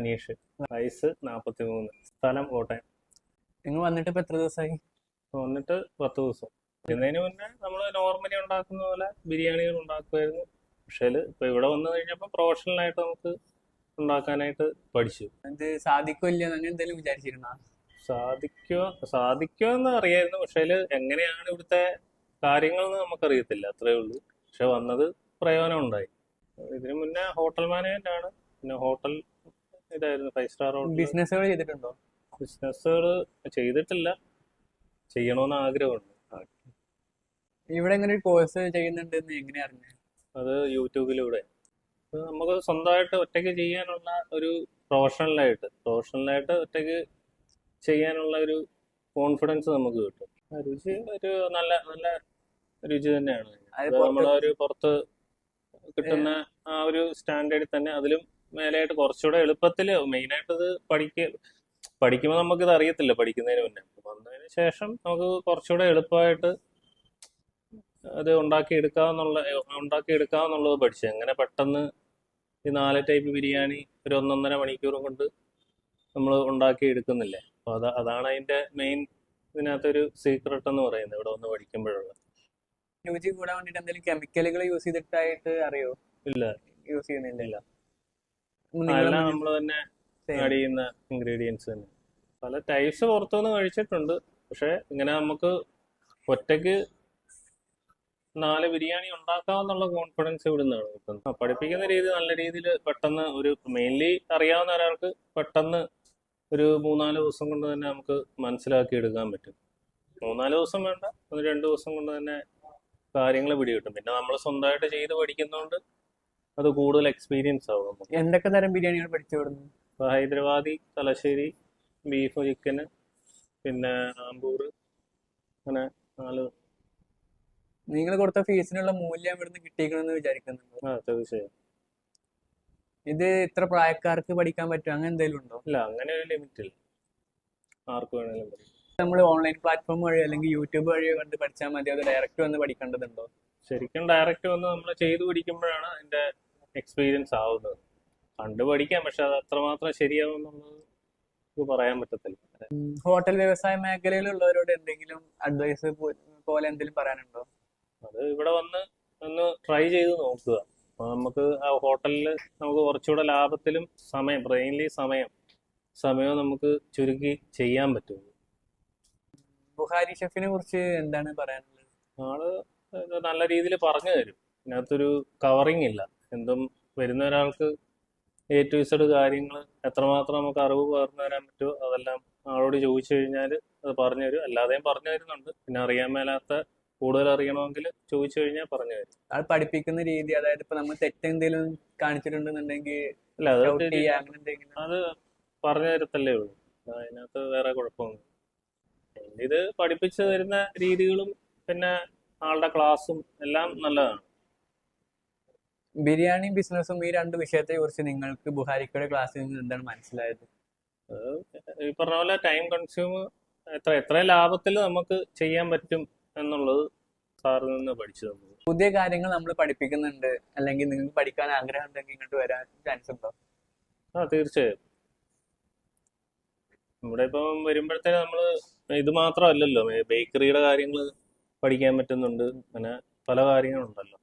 അനീഷ്. വയസ്സ് നാൽപ്പത്തി മൂന്ന് സ്ഥലം കോട്ടയം. നിങ്ങൾ വന്നിട്ട് ഇപ്പൊ എത്ര ദിവസമായി? വന്നിട്ട് പത്ത് ദിവസം. വരുന്നതിന് മുന്നേ നമ്മൾ നോർമലി ഉണ്ടാക്കുന്ന പോലെ ബിരിയാണികൾ ഉണ്ടാക്കുമായിരുന്നു. പക്ഷേ ഇപ്പൊ ഇവിടെ വന്നു കഴിഞ്ഞപ്പോൾ പ്രൊഫഷണലായിട്ട് നമുക്ക് ഉണ്ടാക്കാനായിട്ട് പഠിച്ചു. എന്ത് സാധിക്കില്ല അങ്ങനെ എന്തെങ്കിലും വിചാരിച്ചിരുന്ന? സാധിക്കോ? സാധിക്കോ എന്ന് അറിയായിരുന്നു. പക്ഷേ എങ്ങനെയാണ് ഇവിടുത്തെ കാര്യങ്ങൾ നമുക്കറിയത്തില്ല. അത്രേ ഉള്ളൂ. പക്ഷെ വന്നത് പ്രയോജനം ഉണ്ടായി ഇതിനു മുന്നേ ഹോട്ടൽ മാനേജ്മെന്റ് ആണ്. പിന്നെ ഹോട്ടൽ ഇതായിരുന്നു ഫൈവ് സ്റ്റാർ ഹോട്ടൽ ബിസിനസ്സുകൾ ചെയ്തിട്ടുണ്ടോ? ബിസിനസ്സുകൾ ചെയ്തിട്ടില്ല. ചെയ്യണമെന്ന് ആഗ്രഹമുണ്ട്. ഇവിടെ എങ്ങനെ ഒരു കോഴ്സ് ചെയ്യുന്നുണ്ട് എങ്ങനെ അറിഞ്ഞു? അത് യൂട്യൂബിലൂടെ. നമുക്ക് സ്വന്തമായിട്ട് ഒറ്റയ്ക്ക് ചെയ്യാനുള്ള ഒരു പ്രൊഫഷണലായിട്ട് പ്രൊഫഷണലായിട്ട് ഒറ്റയ്ക്ക് ചെയ്യാനുള്ള ഒരു കോൺഫിഡൻസ് നമുക്ക് കിട്ടും. രുചി ഒരു നല്ല നല്ല രുചി തന്നെയാണ്. നമ്മളൊരു പുറത്ത് കിട്ടുന്ന ആ ഒരു സ്റ്റാൻഡേർഡിൽ തന്നെ അതിലും മേലെയായിട്ട് കുറച്ചുകൂടെ എളുപ്പത്തിൽ മെയിനായിട്ട് ഇത് പഠിക്ക പഠിക്കുമ്പോൾ നമുക്കിത് അറിയത്തില്ല പഠിക്കുന്നതിന് മുന്നേ. വന്നതിന് ശേഷം നമുക്ക് കുറച്ചുകൂടെ എളുപ്പമായിട്ട് അത് ഉണ്ടാക്കി എടുക്കാനുള്ളത് പഠിച്ചു. എങ്ങനെ പെട്ടെന്ന് ഈ നാല് ടൈപ്പ് ബിരിയാണി ഒരു ഒന്നൊന്നര മണിക്കൂർ കൊണ്ട് നമ്മൾ ഉണ്ടാക്കി എടുക്കുന്നില്ലേ അപ്പോൾ അത് അതാണ് അതിന്റെ മെയിൻ ഇതിനകത്തൊരു സീക്രട്ട് എന്ന് പറയുന്നത് ഇവിടെ ഒന്ന് പഠിക്കുമ്പോഴുള്ള. രുചി കൂടാൻ എന്തെങ്കിലും കെമിക്കലുകൾ യൂസ് ചെയ്തിട്ടായിട്ട് അറിയോ? ഇല്ല. യൂസ് ചെയ്യുന്നില്ല. എല്ലാം നമ്മൾ തന്നെ same. ആഡ് ചെയ്യുന്ന ഇൻഗ്രീഡിയൻസ് തന്നെ. പല ടൈപ്സ് പുറത്തുനിന്ന് കഴിച്ചിട്ടുണ്ട്. പക്ഷെ ഇങ്ങനെ നമുക്ക് ഒറ്റയ്ക്ക് നാല് ബിരിയാണി ഉണ്ടാക്കാമെന്നുള്ള കോൺഫിഡൻസ് ഇവിടെ നിന്നാണ് കിട്ടുന്നത് പഠിപ്പിക്കുന്ന രീതി നല്ല രീതിയിൽ പെട്ടെന്ന് ഒരു മെയിൻലി അറിയാവുന്ന ഒരാൾക്ക് പെട്ടെന്ന് ഒരു മൂന്നാൽ ദിവസം കൊണ്ട് തന്നെ നമുക്ക് മനസ്സിലാക്കി എടുക്കാൻ പറ്റും. മൂന്നാൽ ദിവസം വേണ്ട ഒന്ന് രണ്ട് ദിവസം കൊണ്ട് തന്നെ കാര്യങ്ങൾ പിടികിട്ടും. പിന്നെ നമ്മൾ സ്വന്തമായിട്ട് ചെയ്ത് പഠിക്കുന്നതുകൊണ്ട് അത് കൂടുതൽ എക്സ്പീരിയൻസ് ആവും നമുക്ക്. എന്തൊക്കെ തരം ബിരിയാണികൾ പഠിച്ചു വിടുന്നു ഇപ്പൊ ഹൈദരാബാദി തലശ്ശേരി ബീഫ് ചിക്കന് പിന്നെ ആമ്പൂർ അങ്ങനെ നാല്. നിങ്ങൾ കൊടുത്ത ഫീസിനുള്ള മൂല്യം ഇവിടുന്ന് കിട്ടിയിരിക്കണമെന്ന് വിചാരിക്കുന്നുണ്ട്? ആ തീർച്ചയായും. ഇത് ഇത്ര പ്രായക്കാർക്ക് പഠിക്കാൻ പറ്റും അങ്ങനെ എന്തെങ്കിലും ഉണ്ടോ? ഇല്ല അങ്ങനെ ഒരു ലിമിറ്റ് ഇല്ല. ആർക്ക് വേണമെങ്കിലും പഠിക്കാം. നമ്മൾ ഓൺലൈൻ പ്ലാറ്റ്ഫോം വഴി അല്ലെങ്കിൽ യൂട്യൂബ് വഴിയോ കണ്ട് പഠിച്ചാൽ മതി. അത് ഡയറക്റ്റ് വന്ന് പഠിക്കേണ്ടതുണ്ടോ? ശരിക്കും ഡയറക്റ്റ് വന്ന് നമ്മൾ ചെയ്തു പഠിക്കുമ്പോഴാണ് അതിന്റെ എക്സ്പീരിയൻസ് ആവുന്നത്. കണ്ടു പഠിക്കാം പക്ഷെ അത് അത്രമാത്രം ശരിയാവും എന്നുള്ളത് പറയാൻ പറ്റത്തില്ല. ഹോട്ടൽ വ്യവസായ മേഖലയിലുള്ളവരോട് എന്തെങ്കിലും അഡ്വൈസ് പോലെ എന്തെങ്കിലും പറയാനുണ്ടോ? അത് ഇവിടെ വന്ന് ഒന്ന് ട്രൈ ചെയ്ത് നോക്കുക. അപ്പൊ നമുക്ക് ആ ഹോട്ടലിൽ നമുക്ക് കുറച്ചുകൂടെ ലാഭത്തിലും സമയം ബ്രെയിൻലി സമയം സമയം നമുക്ക് ചുരുക്കി ചെയ്യാൻ പറ്റും. ബുഹാരി ഷെഫിനെ കുറിച്ച് എന്താണ് പറയാനുള്ളത്? ആൾ നല്ല രീതിയിൽ പറഞ്ഞു തരും. ഇതിനകത്തൊരു കവറിങ് ഇല്ല. എന്തും വരുന്ന ഒരാൾക്ക് എ ടു ഇസഡ് കാര്യങ്ങൾ എത്രമാത്രം നമുക്ക് അറിവ് പകർന്നു തരാൻ പറ്റുമോ അതെല്ലാം ആളോട് ചോദിച്ചു കഴിഞ്ഞാൽ അത് പറഞ്ഞു തരും. അല്ലാതെയും പറഞ്ഞു തരുന്നുണ്ട്. പിന്നെ അറിയാൻ മേലാത്ത കൂടുതൽ അറിയണമെങ്കിൽ ചോദിച്ചു കഴിഞ്ഞാൽ പറഞ്ഞു തരും. അത് പഠിപ്പിക്കുന്ന രീതി അതായത് ഇപ്പൊ നമ്മൾ തെറ്റെന്തെങ്കിലും കാണിച്ചിട്ടുണ്ടെന്നുണ്ടെങ്കിൽ അല്ല അത് അത് പറഞ്ഞു തരത്തല്ലേ ഉള്ളൂ. അതിനകത്ത് വേറെ കുഴപ്പമൊന്നും ഇത് പഠിപ്പിച്ചു തരുന്ന രീതികളും പിന്നെ ആളുടെ ക്ലാസ്സും എല്ലാം നല്ലതാണ്. ബിരിയാണി ബിസിനസ്സും ഈ രണ്ട് വിഷയത്തെ കുറിച്ച് നിങ്ങൾക്ക് ബുഹാരിക്കയുടെ ക്ലാസ്സിൽ നിന്ന് എന്താണ് മനസ്സിലായത്? ഈ പറഞ്ഞ പോലെ ടൈം കൺസ്യൂം എത്ര എത്ര ലാഭത്തിൽ നമുക്ക് ചെയ്യാൻ പറ്റും എന്നുള്ളത് സാറിൽ നിന്ന് പഠിച്ചു തന്നു പുതിയ കാര്യങ്ങൾ നമ്മൾ പഠിപ്പിക്കുന്നുണ്ട്. അല്ലെങ്കിൽ നിങ്ങൾക്ക് പഠിക്കാൻ ആഗ്രഹം ഉണ്ടെങ്കിൽ ഇങ്ങോട്ട് വരാൻ ചാൻസ് ഉണ്ടോ? ആ തീർച്ചയായും. ഇവിടെ ഇപ്പം വരുമ്പോഴത്തേന് നമ്മൾ ഇത് മാത്രമല്ലല്ലോ ബേക്കറിയുടെ കാര്യങ്ങൾ പഠിക്കാൻ പറ്റുന്നുണ്ട്. അങ്ങനെ പല കാര്യങ്ങളുണ്ടല്ലോ.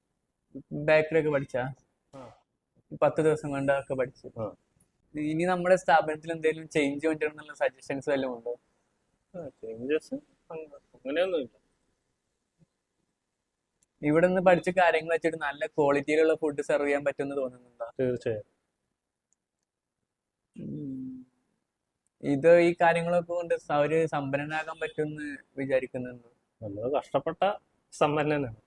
ബേക്കറി ഒക്കെ പഠിച്ചാ. പത്ത് ദിവസം കൊണ്ട് ഒക്കെ പഠിച്ചു. ഇനി നമ്മുടെ സ്ഥാപനത്തിൽ എന്തെങ്കിലും ചേഞ്ച് കൊണ്ടുവരണം സജഷൻസ് വല്ലതും ഉണ്ടോ? ചേഞ്ചസ് അങ്ങനെയൊന്നുമില്ല. ഇവിടെ നിന്ന് പഠിച്ച കാര്യങ്ങൾ വെച്ചിട്ട് നല്ല ക്വാളിറ്റിയിലുള്ള ഫുഡ് സെർവ് ചെയ്യാൻ പറ്റുമെന്ന് തോന്നുന്നുണ്ടോ? തീർച്ചയായും. ഇത് ഈ കാര്യങ്ങളൊക്കെ കൊണ്ട് സൗര ഒരു സമ്പന്നനാകാൻ പറ്റുമെന്ന് വിചാരിക്കുന്നുണ്ടോ? നമ്മൾ കഷ്ടപ്പെട്ട സമ്പന്നനാണ്.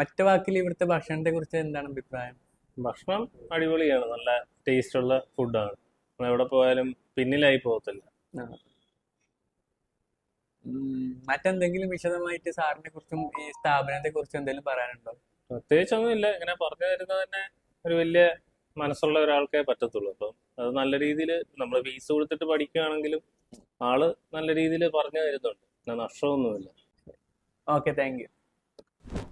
ഒറ്റ വാക്കിൽ ഇവിടുത്തെ ഭക്ഷണത്തെ കുറിച്ച് എന്താണ് അഭിപ്രായം? ഭക്ഷണം അടിപൊളിയാണ്. നല്ല ടേസ്റ്റ് ഉള്ള ഫുഡാണ് നമ്മൾ എവിടെ പോയാലും പിന്നിലായി പോകത്തില്ല. മറ്റെന്തെങ്കിലും വിശദമായിട്ട് സാറിനെ കുറിച്ചും ഈ സ്ഥാപനത്തെ കുറിച്ചും എന്തെങ്കിലും പറയാനുണ്ടോ? പ്രത്യേകിച്ചൊന്നുമില്ല. ഇങ്ങനെ പറഞ്ഞു തരുന്നത് തന്നെ ഒരു വലിയ മനസ്സുള്ള ഒരാൾക്കേ പറ്റത്തുള്ളൂ. അപ്പം അത് നല്ല രീതിയിൽ നമ്മൾ ഫീസ് കൊടുത്തിട്ട് പഠിക്കുകയാണെങ്കിലും ആൾ നല്ല രീതിയിൽ പറഞ്ഞു തരുന്നുണ്ട്. പിന്നെ നഷ്ടമൊന്നുമില്ല. Okay thank you